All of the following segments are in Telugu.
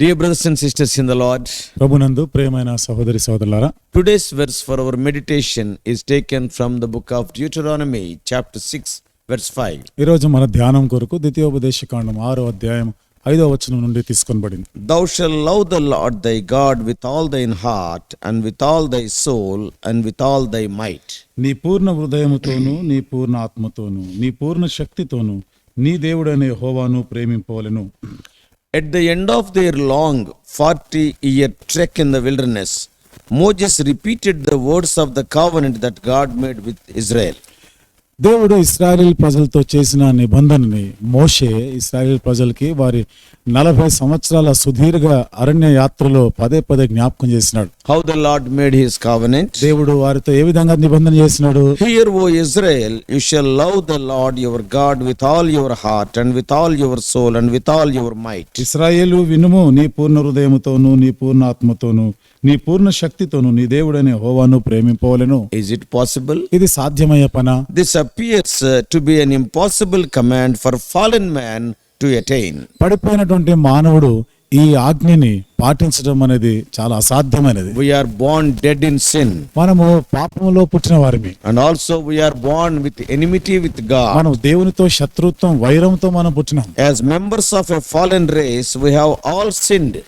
Dear brothers and sisters in the Lord, ప్రభునందు ప్రియమైన సహోదరి సహోదరులారా today's verse for our meditation is taken from the book of Deuteronomy, chapter 6, verse 5. ఈరోజు మన ధ్యానం కొరకు ద్వితీయోపదేశ కాండం ఆరో అధ్యాయం ఐదో వచనం నుండి తీసుకొనబడింది Thou shalt love the Lord thy God with all thine heart, and with all thy soul, and with all thy might. నీ పూర్ణ హృదయముతోను నీ పూర్ణ ఆత్మతోను నీ పూర్ణ శక్తితోను నీ దేవుడనే హోవాను ప్రేమింపవలెను At the end of their long 40 year trek in the wilderness, Moses repeated the words of the covenant that God made with Israel. దేవుడు ఇస్రాయేల్ ప్రజలతో చేసిన నిబంధనని మోషే ఇస్రాయేల్ ప్రజలకి వారి నలభై సంవత్సరాల సుదీర్ఘ అరణ్య యాత్రలో పదే పదే జ్ఞాపకం చేసినాడు. How the Lord made his covenant దేవుడు వారితో ఏ విధంగా నిబంధన చేసినాడు? Hear O Israel you shall love the Lord your God with all your heart and with all your soul and with all your might Israel వినుము నీ పూర్ణ హృదయముతోను నీ పూర్ణ ఆత్మతోను నీ పూర్ణ శక్తితోను నీ దేవుడనే హోవాను ప్రేమింపవలను. ఇస్ ఇట్ పాసిబుల్ ఇది సాధ్యమయ్యే పన? This appears to be an impossible command for fallen man పడిపోయినటువంటి మానవుడు ఈ ఆజ్ఞని పాటించడం అనేది చాలా అసాధ్యమైనది. We are born dead in sin మనము పాపంలో పుట్టిన వారిని and also we are born with enmity విత్గా మనం దేవునితో శత్రుత్వం వైరంతో మనం పుట్టినాం. As members of a fallen race we have all sinned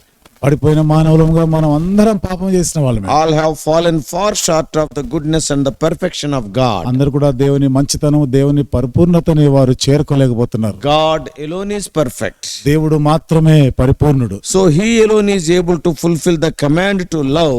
పడిపోయిన మానవులముగా మనం అందరం పాపం చేసిన వాళ్ళం all have fallen far short of the goodness and the perfection of God అందరూ కూడా దేవుని మంచితనం దేవుని పరిపూర్ణతని వారు చేరుకోలేకపోతున్నారు. గాడ్ ఎలోన్ ఇస్ పర్ఫెక్ట్ దేవుడు మాత్రమే పరిపూర్ణుడు. So he alone is able to fulfil the command to love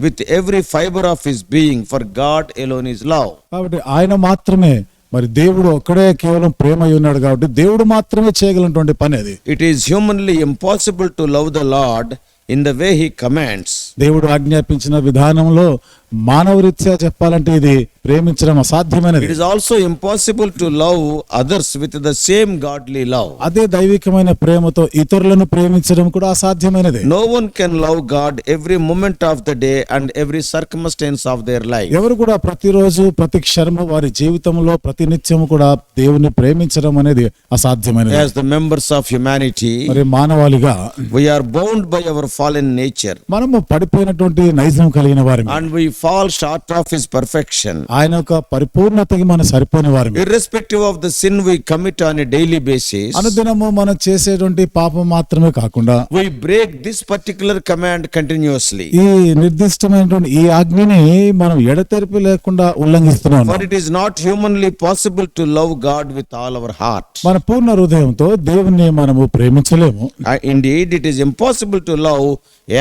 with every fibre of his being for God alone is love కాబట్టి ఆయన మాత్రమే మరి దేవుడు ఒక్కడే కేవలం ప్రేమ అయి ఉన్నాడు కాబట్టి దేవుడు మాత్రమే చేయగలిగినటువంటి పని అది It is humanly impossible to love the Lord in the way he commands. దేవుడు ఆజ్ఞాపించిన విధానంలో మానవ మానవరీత్యా చెప్పాలంటే ఇది ప్రేమించడం అసాధ్యమైనది. It is also impossible to love others with the same godly love అదే దైవికమైన ప్రేమతో ఇతరులను ప్రేమించడం కూడా అసాధ్యమైనది. No one can love God every moment of the day and every circumstance of their life ఎవరు కూడా ప్రతిరోజు ప్రతి క్షణం వారి జీవితంలో ప్రతి నిత్యం కూడా దేవుని ప్రేమించడం అనేది అసాధ్యమైనది. As the members of humanity మరి మానవాళిగా we are bound by our fallen nature మనము పడిపోయినటువంటి నైజం కలిగిన వారి and we fall short of his perfection. ఆయన యొక్క పరిపూర్ణతకి మనం సరిపోయిన వారి Irrespective of the sin we commit on a daily basis, అనుదినము మనం చేసేటువంటి పాపం మాత్రమే కాకుండా we break this particular command continuously. ఈ నిర్దిష్టమైనటువంటి ఈ ఆజ్ఞని మనం ఎడతెరిపి లేకుండా ఉల్లంఘిస్తున్నాం For it is not humanly possible to love God with all our heart. మన పూర్ణ హృదయంతో దేవుణ్ణి మనము ప్రేమించలేము Uh, Indeed, it is impossible to love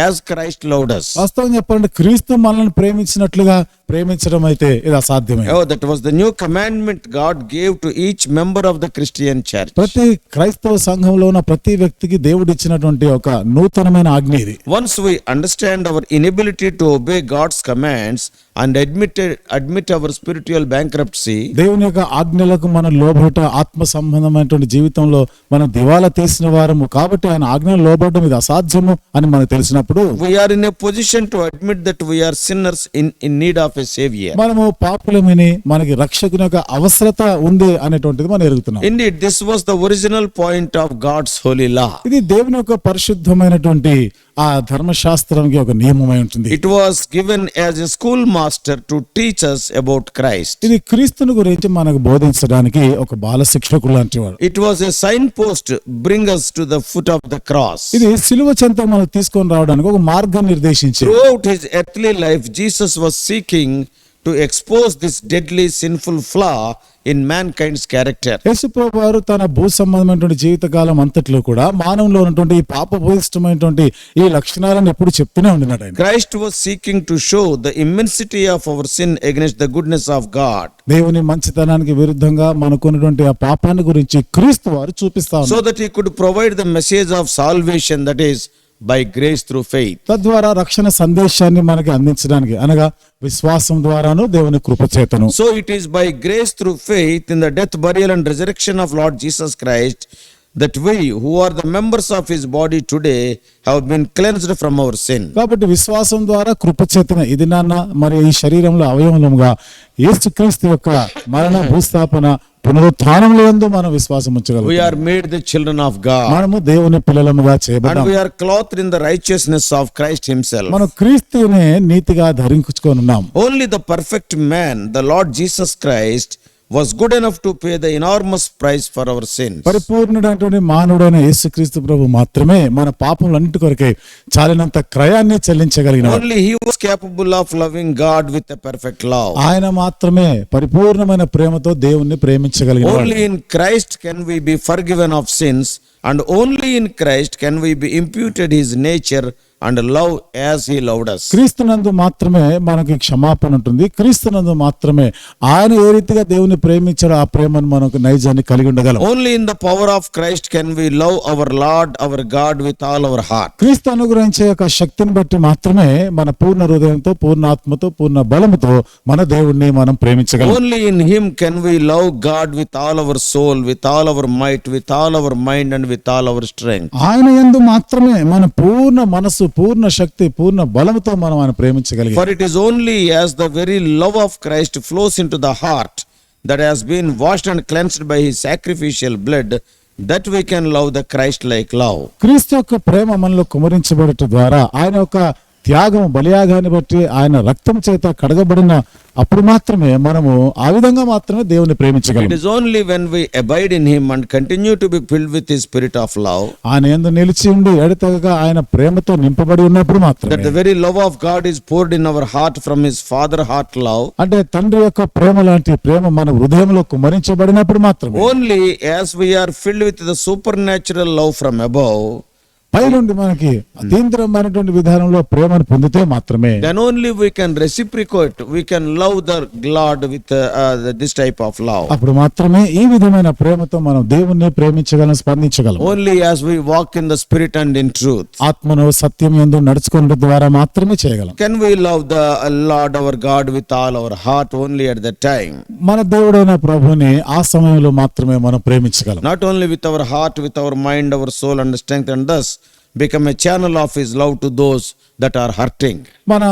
as Christ loved us. వాస్తవం చెప్పాలంటే క్రీస్తు మనల్ని ప్రేమించినట్లుగా ప్రేమించడం అయితే ఇది అసాధ్యమే. ఓ that was the new commandment God gave to each member of the Christian church ప్రతి క్రైస్తవ సంఘంలో ఉన్న ప్రతి వ్యక్తికి దేవుడు ఇచ్చినటువంటి ఒక నూతనమైన ఆజ్ఞ ఇది. Once we understand our inability to obey God's commands and admit admit our spiritual bank దేవుని యొక్క ఆజ్ఞలకు మన లోబడట ఆత్మ సంబంధమైనటువంటి జీవితంలో మనం దివాల తీసిన వారము. కాబట్టి ఆయన ఆజ్ఞ లోబడడం ఇది అసాధ్యము అని మనకు తెలిసినప్పుడు we are in a position to admit that we are sinners in in need of a savior. మనము పాపులమని మనకి రక్షకుని యొక్క అవసరత ఉంది అనేటువంటిది మనం ఎరుగుతున్నాం Indeed, this was the original point of God's holy law. ఇది దేవుని యొక్క పరిశుద్ధమైనటువంటి ఆ ధర్మశాస్త్రానికి ఒక నియమం అయి ఉంటుంది it was given as a school master to teachers about Christ ఇది క్రీస్తుని గురించి మనకు బోధించడానికి ఒక బాల శిక్షకుడు లాంటి వాడు it was a signpost bring us to the foot of the cross ఇది సిలువ చెంత మనం తీసుకొని రావడానికి ఒక మార్గం నిర్దేశించింది. Out his earthly life Jesus was seeking to expose this deadly sinful flaw in mankind's character యశుప్రభు వారు తన భూ సంబంధమైనటువంటి జీవితకాలం అంతట్లో కూడా మానవంలో ఉన్నటువంటి ఈ పాప భూయిష్టమైనటువంటి ఈ లక్షణాలను ఎప్పుడు చెప్తూనే ఉన్నాడు Christ was seeking to show the immensity of our sin against the goodness of God దేవుని మంచితనానికి విరుద్ధంగా మనకున్నటువంటి ఆ పాపాన్ని గురించి క్రీస్తు వారు చూపిస్తారు so that he could provide the message of salvation that is by grace through faith. తద్వారా రక్షణ సందేశాన్ని మనకి అందించడానికి అనగా విశ్వాసం ద్వారాను దేవుని కృపచేతను So it is by grace through faith in the death, burial, and resurrection of Lord Jesus Christ that we, who are the members of his body today, have been cleansed from our sin. కాబట్టి విశ్వాసం ద్వారా కృపచేతన ఇది నాన్న మరి ఈ శరీరంలో అవయవముగా యేసుక్రీస్తు యొక్క మరణ భూస్థాపన పునరుత్నంలో మనం విశ్వాసం ఉంచగలం మేడ్ చిల్డ్రన్ ఆఫ్గా మనము దేవుని పిల్లలముగా చేయబడ్డాం. Cloth in of Christ himself మనం క్రీస్తునే నీతిగా ధరించుకొని only the perfect man the Lord Jesus Christ was good enough to pay the enormous price for our sins. పరిపూర్ణుడైనటువంటి మానవుడైన యేసుక్రీస్తు ప్రభు మాత్రమే మన పాపములన్నిటి కొరకై చాలినంత క్రయాన్ని చెల్లించగలిగిన Only He was capable of loving God with a perfect love. ఆయన మాత్రమే పరిపూర్ణమైన ప్రేమతో దేవుణ్ణి ప్రేమించగలిగిన వాడు. Only in Christ can we be forgiven of and only in Christ can we be imputed his nature and love as he loved క్రీస్తు నందు మాత్రమే మనకి క్షమాపణ ఉంటుంది. క్రీస్తు నందు మాత్రమే ఆయన ఏ రీతిగా దేవుని ప్రేమించారో ఆ ప్రేమను మనకు నైజాన్ని కలిగి ఉండగలం. Only in the power of Christ can we love our Lord our God with all our heart క్రీస్తు అనుగ్రహించే యొక్క శక్తిని బట్టి మాత్రమే మన పూర్ణ హృదయంతో పూర్ణ ఆత్మతో పూర్ణ బలముతో మన దేవుణ్ణి మనం ప్రేమించగలం. Only in him can we love God with all our soul with all our might with all our mind and with all our strength ఆయన ఎందు మాత్రమే మన పూర్ణ మనసు పూర్ణ శక్తి పూర్ణ బలంతో మనం ఆయన ప్రేమించగలిగి. For it is only as the very love of Christ flows into the heart that has been washed and cleansed by his sacrificial blood that we can love the Christ like love క్రీస్తు యొక్క ప్రేమ మనలో కుమరించబడటం ద్వారా ఆయన యొక్క త్యాగం బలియాగాన్ని బట్టి ఆయన రక్తం చేత కడగబడిన అప్పుడు మాత్రమే మనము ఆ విధంగా మాత్రమే దేవుని ప్రేమించగలం. It only when we abide him and continue to be filled with spirit of love ఆయన ఎంద నిలిచి ఉండి ఎడతగగా ఆయన ప్రేమతో నింపబడి ఉన్నప్పుడు మాత్రమే. That very love of God is poured in our heart from his Father heart love అంటే తండ్రి యొక్క ప్రేమ లాంటి ప్రేమ మన హృదయంలో కుమరించబడినప్పుడు మాత్రమే. Only as we are filled with the supernatural love from above పైనుండి మనకి అతీంద్రమైనటువంటి విధానంలో ప్రేమను పొందితే మాత్రమే then only we can reciprocate we can love the God with this type of love అప్పుడు మాత్రమే ఈ విధమైన ప్రేమతో మనం దేవుణ్ణి ప్రేమించగలం స్పందించగలం. Only as we walk in the spirit and in truth ఆత్మను సత్యం యందు నడుచుకోవడం ద్వారా మాత్రమే చేయగలం. Can we love the Lord our God with all our heart only at the time మన దేవుడైన ప్రభుని ఆ సమయంలో మాత్రమే మనం ప్రేమించగలం. Not only with our heart with our mind our soul and strength and thus become a channel of His love to those that are hurting. మన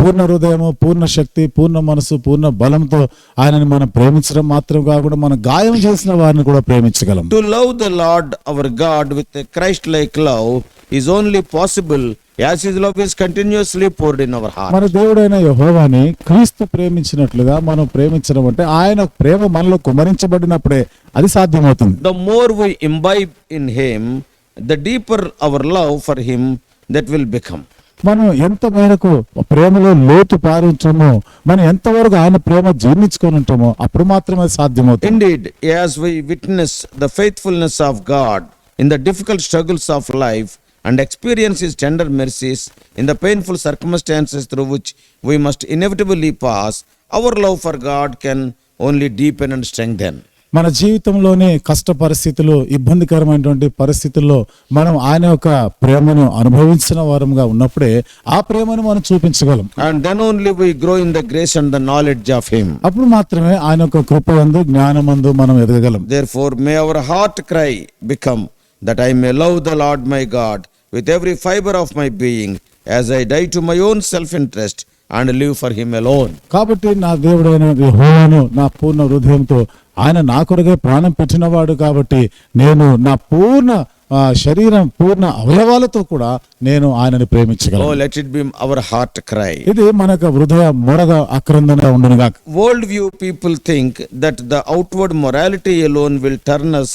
పూర్ణ హృదయము పూర్ణ శక్తి పూర్ణ మనసు పూర్ణ బలంతో ఆయనని మనం ప్రేమించడం మాత్రం కాకుండా మనం గాయం చేసిన వారిని కూడా ప్రేమించగలం To love the Lord our God with a Christ like love is only possible as His love is continuously poured in our heart. మన దేవుడైన యహోవాని క్రీస్తు ప్రేమించినట్లుగా మనం ప్రేమించడం అంటే ఆయన ప్రేమ మనలో కుమరించబడినప్పుడే అది సాధ్యమవుతుంది The more we imbibe in Him, the deeper our love for him that will become మనం ఎంత మేరకు ప్రేమలో లోతు పారించమో మనం ఎంతవరకు ఆయన ప్రేమ జీర్ణించుకొని ఉంటామో అప్పుడు మాత్రమే సాధ్యమవుతుంది. Indeed as we witness the faithfulness of God in the difficult struggles of life and experience is tender mercies in the painful circumstances through which we must inevitably pass our love for God can only deep and strength మన జీవితంలోనే కష్ట పరిస్థితులు ఇబ్బందికరమైనటువంటి పరిస్థితుల్లో మనం ఆయన యొక్క ప్రేమను అనుభవించిన వారంగా ఉన్నప్పుడే ఆ ప్రేమను మనం చూపించగలం. And then only we grow the grace the knowledge of him అప్పుడు మాత్రమే ఆయన యొక్క కృప అందు జ్ఞానమందు మనం ఎదగగలం. Therefore may our heart cry become that I may love the Lord my God with every fibre of my being as I die to my own self interest and live for him alone కాబట్టి నా దేవుడైన యెహోవాను నా పూర్ణ హృదయంతో ఆయన నా కొరకే ప్రాణం పెట్టినవాడు కాబట్టి నేను నా పూర్ణ శరీరం పూర్ణ అవయవాలతో కూడా నేను ఆయనని ప్రేమించగలను let it be our heart cry. ఇది మన యొక్క హృదయ మొరగా అక్రందనగా ఉండునుగా Worldview people think that the outward morality alone will turn us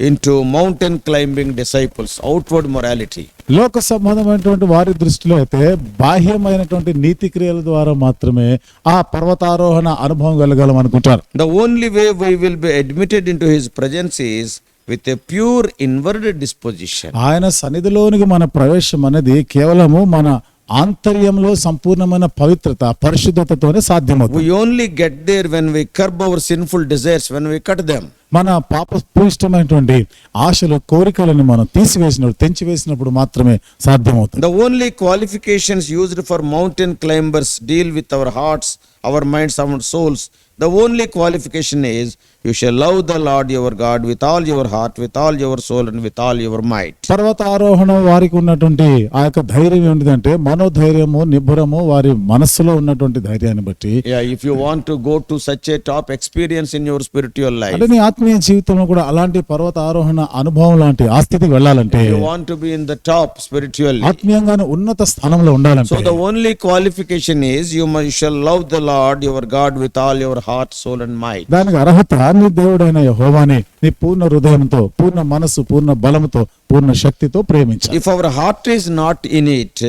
into mountain climbing disciples outward morality లోక సంబంధమైనటువంటి వారి దృష్టిలో అయితే బాహ్యమైనటువంటి నీతి క్రియల ద్వారా మాత్రమే ఆ పర్వతారోహణ అనుభవం కలగలం అనుకుంటారు. The only way we will be admitted in his presence is with a pure inward disposition ఆయన సన్నిధిలోనికి మన ప్రవేశం అనేది కేవలము మన ఆంతర్యంలో సంపూర్ణమైన పవిత్రత పరిశుద్ధతతోనే సాధ్యమవుతుంది. We only get there when we curb our sinful desires when we cut them మన పాప పాపపూయిష్టమైనటువంటి ఆశలు కోరికలను మనం తీసివేసినప్పుడు తెంచి వేసినప్పుడు మాత్రమే సాధ్యమవుతుంది. The only qualification used for mountain climbers deal with our hearts our minds our souls the only qualification is you shall love the Lord your God with all your heart with all your soul and with all your mind తర్వాత ఆరోహణ వారికి ఉన్నటువంటి ఆ యొక్క ధైర్యం ఏంటంటే మనోధైర్యము నిబ్బరము వారి మనస్సులో ఉన్నటువంటి ధైర్యాన్ని బట్టి if you want to go to such a top experience in your spiritual life ఆత్మ ఆత్మీయ జీవితంలో కూడా అలాంటి పర్వత ఆరోహణ అనుభవం లాంటి ఆ స్థితికి వెళ్ళాలంటే want to be in the top spiritual ఆత్మీయంగానే ఉన్నత స్థానంలో ఉండాలంటే so the only qualification is you my shall love the Lord your God with all your heart soul and mind దానికి అర్హత నీ దేవుడైన యెహోవానే నీ పూర్ణ హృదయంతో పూర్ణ మనసు పూర్ణ బలంతో పూర్ణ శక్తితో ప్రేమించాలి. If our heart is not in it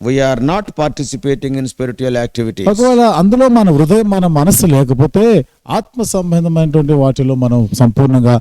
we are not participating in spiritual activity ఒకవేళ అందులో మన హృదయం మన మనసు లేకపోతే ఆత్మ సంబంధమైనటువంటి వాటిలో మనం సంపూర్ణంగా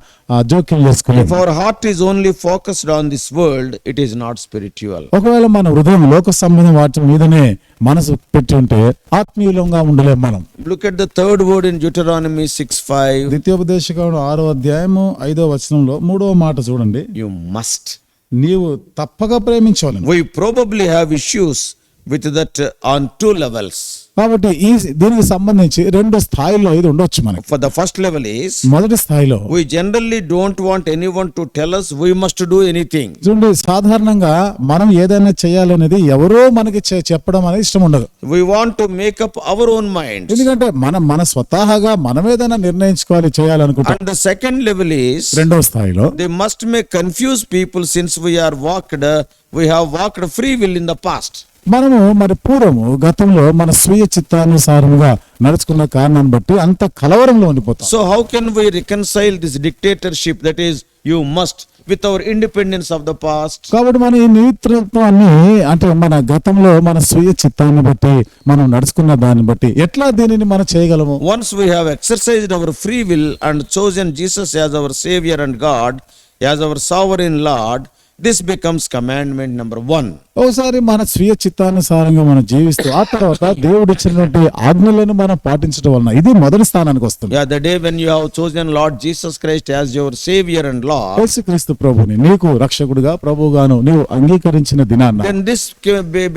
జోక్యం చేసుకోవాలి if heart is only focused on this world it is not spiritual ఒకవేళ మన హృదయం లోక సంబంధం వాటి మీదనే మనసు పెట్టి ఉంటే ఆత్మీయంగా ఉండలేము మనం. Look at the third word in Deuteronomy six five ద్వితీయోపదేశకం ఆరో అధ్యాయము ఐదో వచనంలో మూడో మాట చూడండి. యు మస్ట్ నీవు తప్పక ప్రేమించవాలి we probably have issues with that on two levels కాబట్టి ఈ దీనికి సంబంధించి రెండు స్థాయిలో ఇది ఉండొచ్చు మనకి. For the first level is మొదటి స్థాయిలో we generally don't want anyone to tell us we must do anything చూడండి సాధారణంగా మనం ఏదైనా చేయాలనేది ఎవరో మనకి చెప్పడం అనేది ఇష్టం ఉండదు. We want to make up our own mind ఎందుకంటే మన మన స్వతహాగా మనం ఏదైనా నిర్ణయించుకోవాలి చేయాలనుకుంటే and the second level is రెండో స్థాయిలో the must make confuse people since we are walked we have walked free will in the past మనము మరి పూర్వము గతంలో మన స్వీయ చిత్తానుసారముగా నడుచుకున్న కారణాన్ని బట్టి అంత కలవరంలో ఉండిపోతాం. So how can we reconcile this dictatorship that is you must with our independence of the past కాబట్టి మన ఈ నేతృత్వాన్ని అంటే మన గతంలో మన స్వీయ చిత్తాన్ని బట్టి మనం నడుచుకున్న దాన్ని బట్టి ఎట్లా దీనిని మనం చేయగలము? Once we have exercise our free will and chosen Jesus as our saviour and God as our saviour in Lord this becomes commandment number one ఒకసారి మన స్వీయ చిత్తానుసారంగా మనం జీవిస్తూ ఆ తర్వాత దేవుడు ఇచ్చినటువంటి ఆజ్ఞలను మనం పాటించడం వలన ఇది మొదటి స్థానానికి వస్తుంది. Yeah the day when you have chosen Lord Jesus Christ as your saviour and Lord Yesukristu ప్రభువుని నీకు రక్షకుడుగా ప్రభుగాను నీవు అంగీకరించిన దినాన then this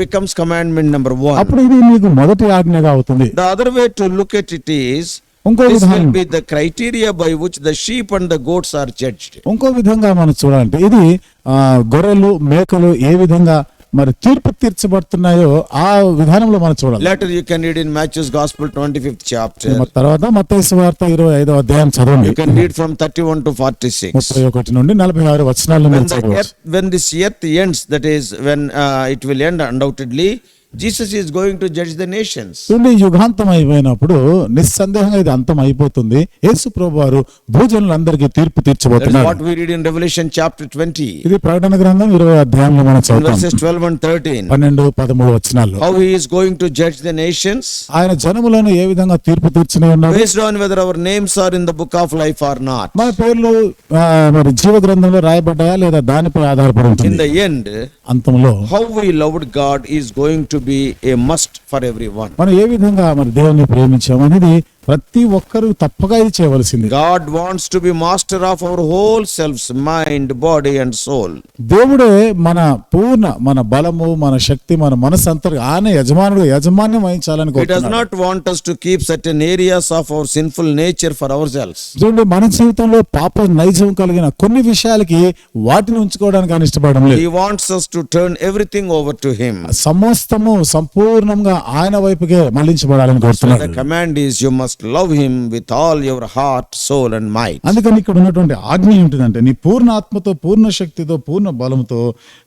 becomes commandment number అప్పుడు ఇది నీకు మొదటి ఆజ్ఞగా అవుతుంది. The other to look at it is ఇంకో విధానం by which the sheep and the goats are judged. ఇంకో విధంగా మనం చూడాలంటే ఇది గొర్రెలు మేకలు ఏ విధంగా మరి తీర్పు తీర్చబడుతున్నాయో ఆ విధానంలో మనం చూడాలి Later you can read in Matthew's Gospel 25th chapter. మరి తర్వాత మత్తయి వార్త ఇరవై ఐదో అధ్యాయం చదవండి You can read from 31 to 46. ముప్పై ఒకటి నుండి నలభై ఆరు వచనాలను When, మనం the చదవచ్చు earth, when this earth ends, that is Jesus is going to judge the nations ఇది యుగాంతం అయిపోయినప్పుడు నిస్సందేహంగా ఇది అంతం అయిపోతుంది యేసు ప్రభు వారు భోజనులందరికీ తీర్పు తీర్చబోతున్నారు what we read in Revelation chapter 20 ఇది ప్రకటన గ్రంథం 20 అధ్యాయంలో మనం చదువుతాం. వర్సెస్ 12 అండ్ 13 12 13 వచనాలు how he is going to judge the nations ఆయన జనములను ఏ విధంగా తీర్పు తీర్చనే ఉన్నారు based on whether our names are in the book of life or not మన పేర్లు మరి జీవ గ్రంథంలో రాయబడ్డాయా లేదా దానిపై ఆధారపడి ఉంటుంది in the end అంతంలో how we loved God is going to be a must for everyone మనం ఏ విధంగా మన దేవుని ప్రేమించామనేది ప్రతి ఒక్కరూ తప్పగా ఇది చేయవలసింది. God wants to be master of our whole self mind body and soul దేవుడే మన పూర్ణ మన బలము మన శక్తి మన మనసు అంతా ఆయన యజమానుడు యజమాన్యం వహించాలని it not want us to keep certain areas of our sinful nature for our self చూడండి మన జీవితంలో పాప నైజం కలిగిన కొన్ని విషయాలకి వాటిని ఉంచుకోవడానికి ఆయన ఇష్టపడడం లేదు. He wants us to turn everything over to him సమస్తము సంపూర్ణంగా ఆయన వైపుకే మళ్ళించబడాలని కోరుతున్నాడు. Command is you must must love him with all your heart soul and my అందుకని ఇక్కడ ఉన్నటువంటి ఆజ్ఞ ఏంటిదంటే నీ పూర్ణ ఆత్మతో పూర్ణ శక్తితో పూర్ణ బలంతో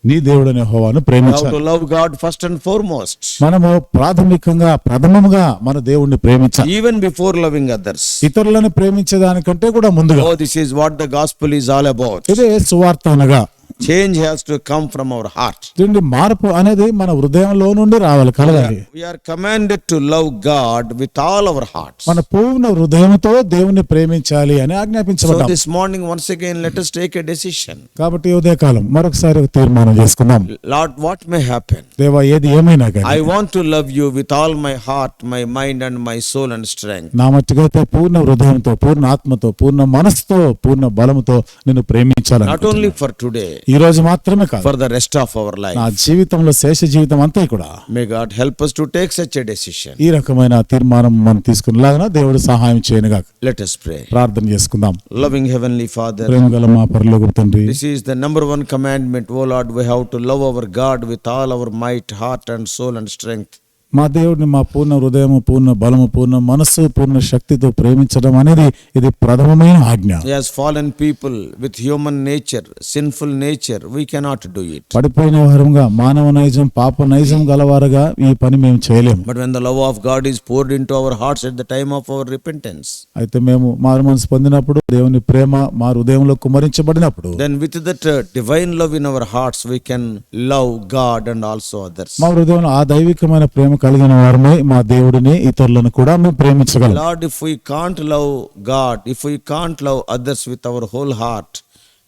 నీ దేవుడని హోవాను ప్రేమించాలి. Love God first and foremost మనము ప్రాథమికంగా ప్రథమంగా మన దేవుడిని ప్రేమించాలి. ఈవెన్ బిఫోర్ లవింగ్ అదర్స్ ఇతరులను ప్రేమించే దానికంటే కూడా ముందుగా. This is what the gospel is all about ఇదే సువార్త అనగా Change has to come from our heart. చూడండి మార్పు అనేది మన హృదయంలో నుండి రావాలి కలగాలి We are commanded to love God with all our hearts. మన పూర్ణ హృదయంతో దేవుని ప్రేమించాలి అని So ఆజ్ఞాపించబడ్డాం this morning, once again, let us take a decision. కాబట్టి ఉదయకాలం మరొకసారి తీర్మానం చేసుకుందాం Lord, what may happen? దేవా ఏది ఏమైనా కానీ I want to love you with all my heart, my mind, and my soul and strength. నా మట్టుకైతే పూర్ణ హృదయంతో పూర్ణ ఆత్మతో పూర్ణ మనసుతో పూర్ణ బలముతో నిన్ను ప్రేమించాలని Not only for today, ఈ రోజు మాత్రమే కాదు for the rest of our life నా జీవితంలో శేష జీవితం అంతే కూడా. May God help us to take such a decision ఈ రకమైన తీర్మానం మనం తీసుకున్నలాగా దేవుడు సహాయం చేయను గాక లెట్ us ప్రే ప్రార్థన చేసుకుందాం. లవింగ్ హెవెన్లీ ఫాదర్ ప్రేమగల మా పరలోకపు తండ్రి this is the number 1 commandment O Lord we have to love our God with all our might heart and soul and strength మా దేవుడిని మా పూర్ణ హృదయము పూర్ణ బలము పూర్ణ మనస్సు పూర్ణ శక్తితో ప్రేమించడం అనేది ఇది ప్రథమమైన ఆజ్ఞ. As fallen people with human nature sinful nature we cannot do it పడిపోయిన వారంగా మానవ నైజం పాప నైజం గలవారుగా ఈ పని మేము చేయలేము. But when the love of God is poured in our hearts at the time of our repentance అయితే మేము మారు మనసు పొందినప్పుడు దేవుని ప్రేమ మా హృదయంలో కుమరించబడినప్పుడు then with that divine love in our hearts we can love God and also others మా హృదయంలో ఆ దైవికమైన ప్రేమ కలిగిన వారమే మా దేవుడిని ఇతరులను కూడా మేము ప్రేమించగలం. Lord if we can't love God if we can't love others with our whole heart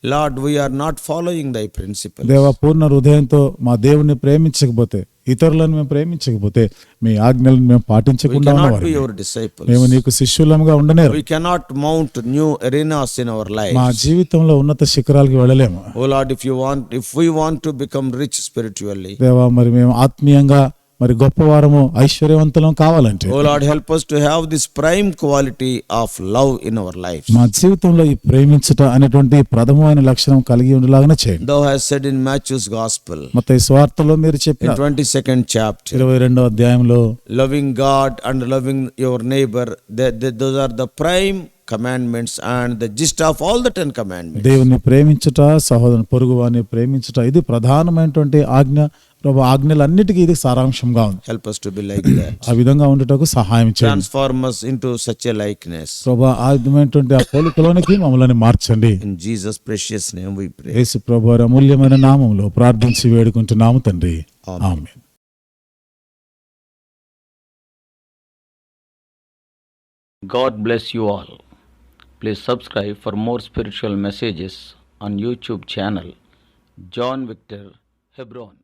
Lord we are not following thy principle దేవ పూర్ణ హృదయంతో మా దేవుని ప్రేమించకపోతే ఇతరులను మేము ప్రేమించకపోతే మీ ఆజ్ఞలను మేము పాటించకుండా మేము శిష్యులంగా ఉండలేము we cannot mount new arenas in our life మా జీవితంలో ఉన్నత శిఖరాలకి వెళ్ళలేము. O if you want if we want to become rich spiritually దేవా మరి మేము ఆత్మీయంగా మరి గొప్పవారము ఐశ్వర్యవంతులం కావాలంటే oh Lord, help us to have this prime quality of love in our lives. మా జీవితంలో ఈ ప్రేమించుట అనేటువంటి ప్రథమమైన లక్షణం కలిగి ఉండేలాగానే చేయండి Thou hast said in Matthew's Gospel, మొత్త ఈ స్వార్థలో మీరు చెప్పిన 22nd chapter, ఇరవై రెండో అధ్యాయంలో loving God and loving your neighbor, that, that those are the prime commandments and the gist of all the ten commandments. దేవుని ప్రేమించుట సహోదరుని పొరుగు వారిని ప్రేమించుట ఇది ప్రధానమైనటువంటి ఆజ్ఞ ప్రభు ఆజ్ఞలన్నిటికీ ఇది సారాంశంగా ఉంది Help us to be like that. ఆ విధంగా ఉండటకు సహాయం చేయండి Transform us into such a likeness. ప్రభా ఆ విధమైనటువంటి ఆ పోలికలోనికి మమ్మల్ని మార్చండి In Jesus' precious name we pray. యేసు ప్రభు అమూల్యమైన నామంలో ప్రార్థించి వేడుకుంటున్నాము తండ్రి Amen. ఆమె God bless you all. Please subscribe for more spiritual messages on YouTube channel John Victor Hebron.